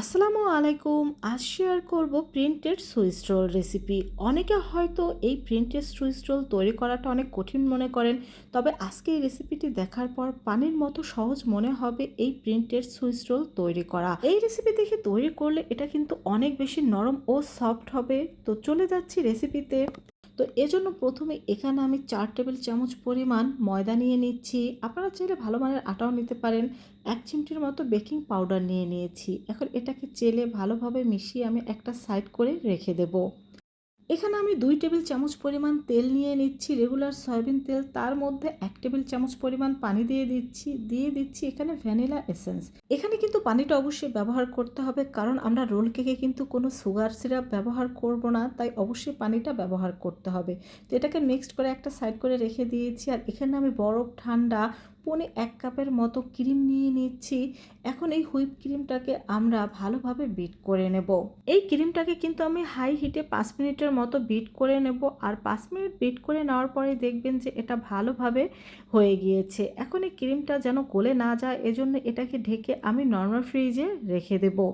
আসসালামু আলাইকুম। আজ শেয়ার করব প্রিন্টেড সুইস রোল রেসিপি অনেকে হয়তো এই প্রিন্টেড সুইস রোল তৈরি করাটা অনেক কঠিন মনে করেন, তবে আজকে এই রেসিপিটি দেখার পর পানির মতো সহজ মনে হবে এই প্রিন্টেড সুইস রোল তৈরি করা। এই রেসিপি দেখে তৈরি করলে এটা কিন্তু অনেক বেশি নরম ও সফট হবে। তো চলে যাচ্ছি রেসিপিতে তো এজন্য প্রথমে এখানে আমি চার টেবিল চামচ পরিমাণ ময়দা নিয়ে নিচ্ছি। আপনারা চাইলে ভালো মানের আটাও নিতে পারেন। এক চিমটির মতো বেকিং পাউডার নিয়ে নিয়েছি। এখন এটাকে চেলে ভালোভাবে মিশিয়ে আমি একটা সাইড করে রেখে দেবো। এখানে আমি দুই টেবিল চামচ পরিমাণ তেল নিয়ে নিচ্ছি, রেগুলার সয়াবিন তেল, তার মধ্যে এক টেবিল চামচ পরিমাণ পানি দিয়ে দিচ্ছি দিয়ে দিচ্ছি এখানে ভ্যানিলা এসেন্স। এখানে কিন্তু পানিটা অবশ্যই ব্যবহার করতে হবে, কারণ আমরা রোল কেকে কিন্তু কোনো সুগার সিরাপ ব্যবহার করব না, তাই অবশ্যই পানিটা ব্যবহার করতে হবে। তো এটাকে মিক্সড করে একটা সাইড করে রেখে দিয়েছি, আর এখানে আমি বরফ ঠান্ডা পনে এক কাপের মতো ক্রিম নিয়ে নিচ্ছি। এখন এই হুইপ ক্রিমটাকে আমরা ভালোভাবে বিট করে নেব। এই ক্রিমটাকে কিন্তু আমি হাই হিটে পাঁচ মিনিটের মতো বিট করে নেব। আর পাঁচ মিনিট বিট করে নেওয়ার পরে দেখবেন যে এটা ভালোভাবে হয়ে গিয়েছে। এখন এই ক্রিমটা যেন গলে না যায়, এজন্য এটাকে ঢেকে আমি নর্মাল ফ্রিজে রেখে দেবো।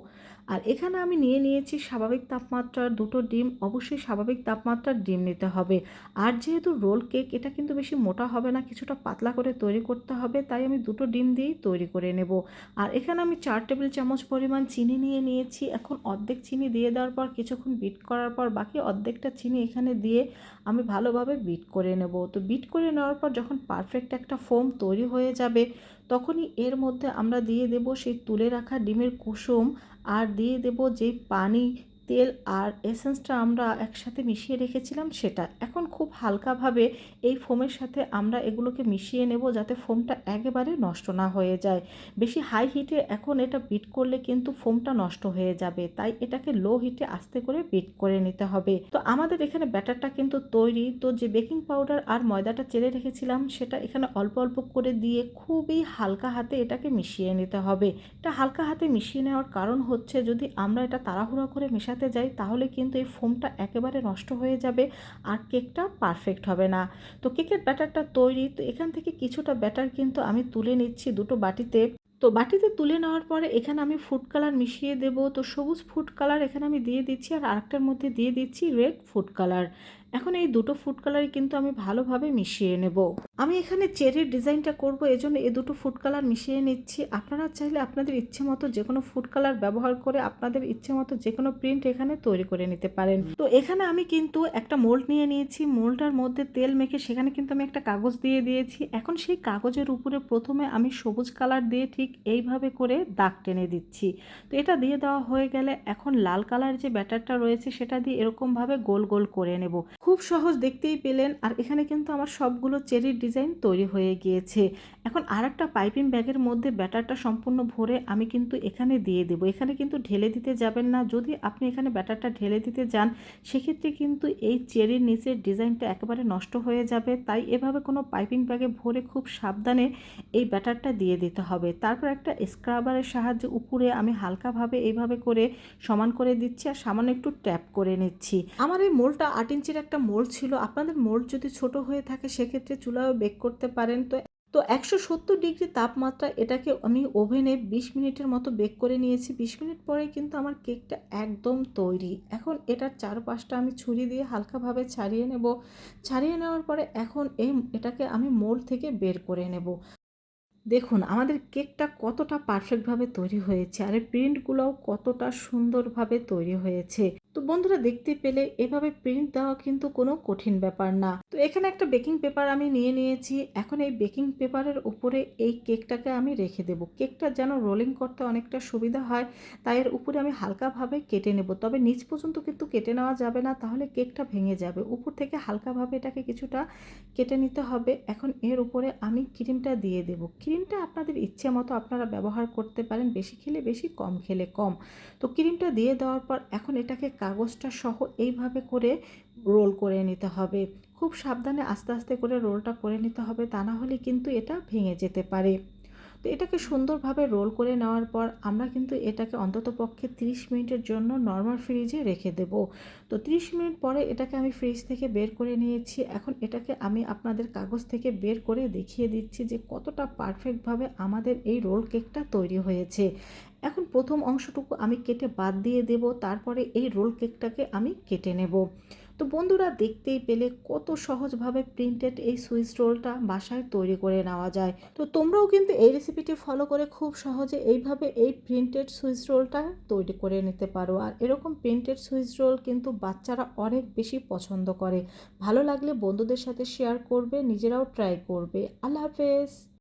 আর এখানে আমি নিয়ে নিয়েছি স্বাভাবিক তাপমাত্রার দুটো ডিম, অবশ্যই স্বাভাবিক তাপমাত্রার ডিম নিতে হবে। আর যেহেতু রোল কেক, এটা কিন্তু বেশি মোটা হবে না, কিছুটা পাতলা করে তৈরি করতে হবে, তাই আমি দুটো ডিম দিয়েই তৈরি করে নেব। আর এখানে আমি চার টেবিল চামচ পরিমাণ চিনি নিয়ে নিয়েছি। এখন অর্ধেক চিনি দিয়ে দেওয়ার পর, কিছুক্ষণ বিট করার পর, বাকি অর্ধেকটা চিনি এখানে দিয়ে আমি ভালোভাবে বিট করে নেব। তো বিট করে নেওয়ার পর, যখন পারফেক্ট একটা ফোম তৈরি হয়ে যাবে তখনই এর মধ্যে আমরা দিয়ে দেব সেই তুলে রাখা ডিমের কুসুম আর দিয়ে দেব যেই পানি তেল আর এসেন্সটা আমরা একসাথে মিশিয়ে রেখেছিলাম সেটা। এখন খুব হালকাভাবে এই ফোমের সাথে আমরা এগুলোকে মিশিয়ে নেব যাতে ফোমটা একেবারে নষ্ট না হয়ে যায়। বেশি হাই হিটে এখন এটা বিট করলে কিন্তু ফোমটা নষ্ট হয়ে যাবে, তাই এটাকে লো হিটে আস্তে করে বিট করে নিতে হবে। তো আমাদের এখানে ব্যাটারটা কিন্তু তৈরি। তো যে বেকিং পাউডার আর ময়দাটা চেলে রেখেছিলাম সেটা এখানে অল্প অল্প করে দিয়ে খুবই হালকা হাতে এটাকে মিশিয়ে নিতে হবে। এটা হালকা হাতে মিশিয়ে নেওয়ার কারণ হচ্ছে যদি আমরা এটা তাড়াহুড়া করে মেশা মেশাতে যাই, তাহলে কিন্তু এই ফোমটা একেবারে নষ্ট হয়ে যাবে আর কেকটা পারফেক্ট হবে না। তো কেকের ব্যাটারটা তৈরি, তো এখান থেকে কিছুটা ব্যাটার কিন্তু আমি তুলে নিচ্ছি দুটো বাটিতে। তো বাটিতে তুলে নেওয়ার পরে এখানে আমি ফুড কালার মিশিয়ে দেব। তো সবুজ ফুড কালার এখানে আমি দিয়ে দিচ্ছি আর আরেকটার মধ্যে দিয়ে দিচ্ছি রেড ফুড কালার এখন এই দুটো ফুড কালারই কিন্তু আমি ভালোভাবে মিশিয়ে নেব। আমি এখানে চেরির ডিজাইনটা করব, এজন্য এই দুটো ফুড কালার মিশিয়ে নিচ্ছি। আপনারা চাইলে আপনাদের ইচ্ছে মতো যে কোনো ফুড কালার ব্যবহার করে আপনাদের ইচ্ছে মতো যে কোনো প্রিন্ট এখানে তৈরি করে নিতে পারেন। তো এখানে আমি কিন্তু একটা মোল্ড নিয়ে নিয়েছি। মোল্ডটার মধ্যে তেল মেখে সেখানে কিন্তু আমি একটা কাগজ দিয়ে দিয়েছি। এখন সেই কাগজের উপরে প্রথমে আমি সবুজ কালার দিয়ে ঠিক এইভাবে করে দাগ টেনে দিচ্ছি। তো এটা দিয়ে দেওয়া হয়ে গেলে এখন লাল কালার যে ব্যাটারটা রয়েছে সেটা দিয়ে এরকমভাবে গোল গোল করে নেব। খুব সহজ দেখতেই পেলেন আর এখানে কিন্তু আমার সবগুলো চেরির ডিজাইন তৈরি হয়ে গিয়েছে। এখন আর একটা পাইপিং ব্যাগের মধ্যে ব্যাটারটা সম্পূর্ণ ভরে আমি কিন্তু এখানে দিয়ে দেব। এখানে কিন্তু ঢেলে দিতে যাবেন না। যদি আপনি এখানে ব্যাটারটা ঢেলে দিতে যান, সেক্ষেত্রে কিন্তু এই চেরির নিচের ডিজাইনটা একেবারে নষ্ট হয়ে যাবে। তাই এভাবে কোনো পাইপিং ব্যাগে ভরে খুব সাবধানে এই ব্যাটারটা দিয়ে দিতে হবে। তারপর একটা স্ক্রাবারের সাহায্যে উপরে আমি হালকাভাবে এইভাবে করে সমান করে দিচ্ছি আর সামান্য একটু ট্যাপ করে নিচ্ছি। আমার এই মোলটা আট ইঞ্চির একটা মোল্ড ছিল। আপনাদের মোড় যদি ছোট হয়ে থাকে, সেক্ষেত্রে চুলাও বেক করতে পারেন। তো তো একশো সত্তর ডিগ্রি তাপমাত্রা এটাকে আমি ওভেনে বিশ মিনিটের মতো বেক করে নিয়েছি। বিশ মিনিট পরে কিন্তু আমার কেকটা একদম তৈরি। এখন এটার চারপাশটা আমি ছুরি দিয়ে হালকাভাবে ছাড়িয়ে নেব। ছাড়িয়ে নেওয়ার পরে এখন এই এটাকে আমি মোল্ড থেকে বের করে নেব। দেখুন, আমাদের কেকটা কতটা পারফেক্টভাবে তৈরি হয়েছে। আর এই প্রিন্টগুলোও কতটা সুন্দরভাবে তৈরি হয়েছে। তো বন্ধুরা দেখতে পেলে এভাবে প্রিন্ট দেওয়া কিন্তু কোনো কঠিন ব্যাপার না। তো এখানে একটা বেকিং পেপার আমি নিয়ে নিয়েছি। এখন এই বেকিং পেপারের উপরে এই কেকটাকে আমি রেখে দেব। কেকটা যেন রোলিং করতে অনেকটা সুবিধা হয়, তাই এর উপরে আমি হালকাভাবে কেটে নেব। তবে নিচ পর্যন্ত কিন্তু কেটে নেওয়া যাবে না, তাহলে কেকটা ভেঙে যাবে। উপর থেকে হালকাভাবে এটাকে কিছুটা কেটে নিতে হবে। এখন এর উপরে আমি ক্রিমটা দিয়ে দেব। ক্রিমটা আপনাদের ইচ্ছে মতো আপনারা ব্যবহার করতে পারেন। বেশি খেলে বেশি, কম খেলে কম। তো ক্রিমটা দিয়ে দেওয়ার পর এখন এটাকে কাগজটা সহ এইভাবে করে রোল করে নিতে হবে। খুব সাবধানে আস্তে আস্তে করে রোলটা করে নিতে হবে, তা না হলে কিন্তু এটা ভেঙে যেতে পারে। তো এটাকে সুন্দরভাবে রোল করে নেওয়ার পর আমরা কিন্তু এটাকে অন্ততপক্ষে 30 মিনিটের জন্য নর্মাল ফ্রিজে রেখে দেব। তো 30 মিনিট পরে এটাকে আমি ফ্রিজ থেকে বের করে নিয়েছি। এখন এটাকে আমি আপনাদের কাগজ থেকে বের করে দেখিয়ে দিচ্ছি যে কতটা পারফেক্টভাবে আমাদের এই রোল কেকটা তৈরি হয়েছে। এখন প্রথম অংশটুকু আমি কেটে বাদ দিয়ে দেব, তারপরে এই রোল কেকটাকে আমি কেটে নেব। তো বন্ধুরা দেখতেই পেলে কত সহজভাবে প্রিন্টেড এই সুইচ রোলটা বাসায় তৈরি করে নেওয়া যায়। তো তোমরাও কিন্তু এই রেসিপিটি ফলো করে খুব সহজে এইভাবে এই প্রিন্টেড সুইচ রোলটা তৈরি করে নিতে পারো। আর এরকম প্রিন্টেড সুইচ রোল কিন্তু বাচ্চারা অনেক বেশি পছন্দ করে। ভালো লাগলে বন্ধুদের সাথে শেয়ার করবে, নিজেরাও ট্রাই করবে। আল্লাহ হাফেজ!